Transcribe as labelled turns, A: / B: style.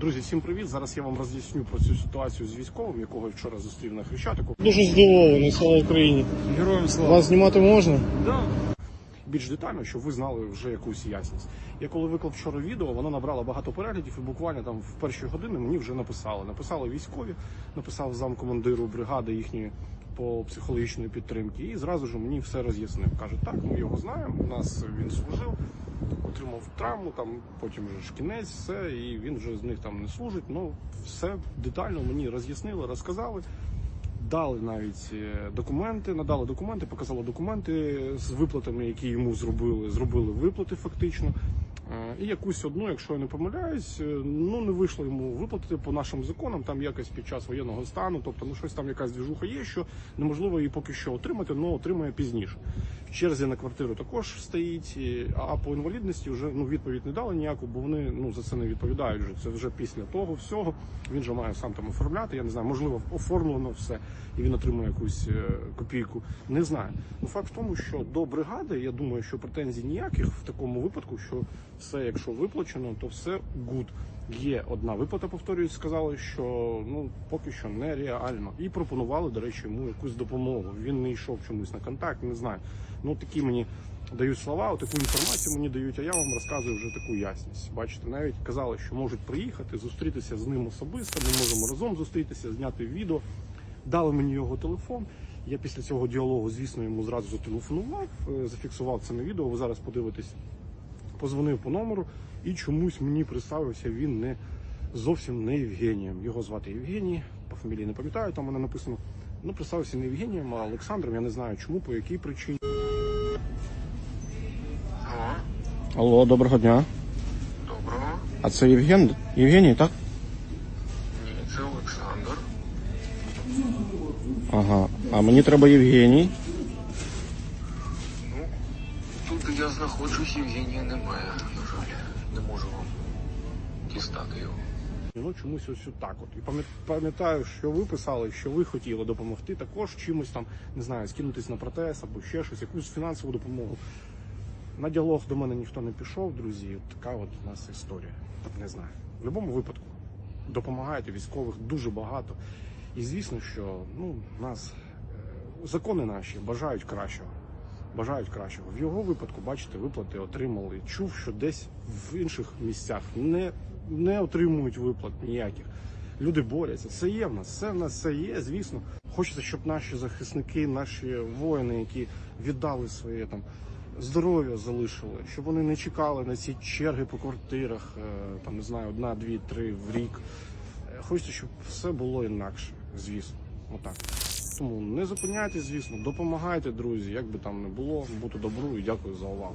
A: Друзі, всім привіт. Зараз я вам роз'ясню про цю ситуацію з військовим, якого я вчора зустрів на Хрещатику.
B: Дуже здивований, слава Україні.
C: Героям слава.
B: Вас знімати можна?
A: Да. Більш детально, щоб ви знали вже якусь ясність. Я коли виклав вчора відео, воно набрало багато переглядів, і буквально там в перші години мені вже написали. Написали військові, написав замкомандиру бригади їхньої по психологічної підтримки, і зразу ж мені все роз'яснив. Каже, так, ми його знаємо. У нас він служив, отримав травму, там потім вже ж кінець, все, і він вже з них там не служить. Ну все детально мені роз'яснили, розказали. Дали навіть е, документи, надали документи, показали документи з виплатами, які йому зробили. Зробили виплати фактично. І якусь одну, якщо я не помиляюсь, е, ну не вийшло йому виплатити по нашим законам, там якось під час воєнного стану, тобто ну щось там якась двіжуха є, що неможливо її поки що отримати, але отримає пізніше. В черзі на квартиру також стоїть, а по інвалідності вже ну відповідь не дали ніяку, бо вони ну за це не відповідають. Вже це вже після того всього. Він же має сам там оформляти. Я не знаю, можливо, оформлено все, і він отримує якусь е, копійку. Не знаю. Ну факт в тому, що до бригади я думаю, що претензій ніяких в такому випадку, що все, якщо виплачено, то все гуд. Є одна виплата, повторюють, сказали, що ну поки що нереально. І пропонували, до речі, йому якусь допомогу. Він не йшов чомусь на контакт, не знаю. Ну такі мені дають слова, таку інформацію мені дають, а я вам розказую вже таку ясність. Бачите, навіть казали, що можуть приїхати, зустрітися з ним особисто. Ми можемо разом зустрітися, зняти відео. Дали мені його телефон. Я після цього діалогу, звісно, йому зразу зателефонував, е, зафіксував це на відео. Ви зараз подивитесь позвонив по номеру і чомусь мені представився він не зовсім не Євгенієм. Його звати Євгеній, по фамілії не пам'ятаю, там мене написано. Ну, представився не Євгенієм, а Олександром. Я не знаю чому, по якій причині.
D: Алло,
A: Алло, доброго дня.
D: доброго.
A: А це Євген? Євгеній, так?
D: Ні, це Олександр.
A: Ага. А мені треба Євгеній.
D: Я знаходжусь, Євгенія немає, на жаль. Не можу вам дістати його.
A: Ну, чомусь ось так от. І пам'ятаю, що ви писали, що ви хотіли допомогти також чимось там, не знаю, скинутись на протез або ще щось, якусь фінансову допомогу. На діалог до мене ніхто не пішов, друзі. Така от у нас історія. Не знаю. В будь-якому випадку допомагаєте військових дуже багато. І звісно, що ну, нас е, закони наші бажають кращого. Бажають кращого. В його випадку, бачите, виплати отримали. Чув, що десь в інших місцях не, не отримують виплат ніяких. Люди борються. Це є в нас, все в нас все є, звісно. Хочеться, щоб наші захисники, наші воїни, які віддали своє там здоров'я залишили, щоб вони не чекали на ці черги по квартирах, е, там не знаю, одна, дві, три в рік. Е, Хочеться, щоб все було інакше, звісно. Отак. Тому не зупиняйтесь, звісно, допомагайте, друзі, як би там не було, бути добру і дякую за увагу.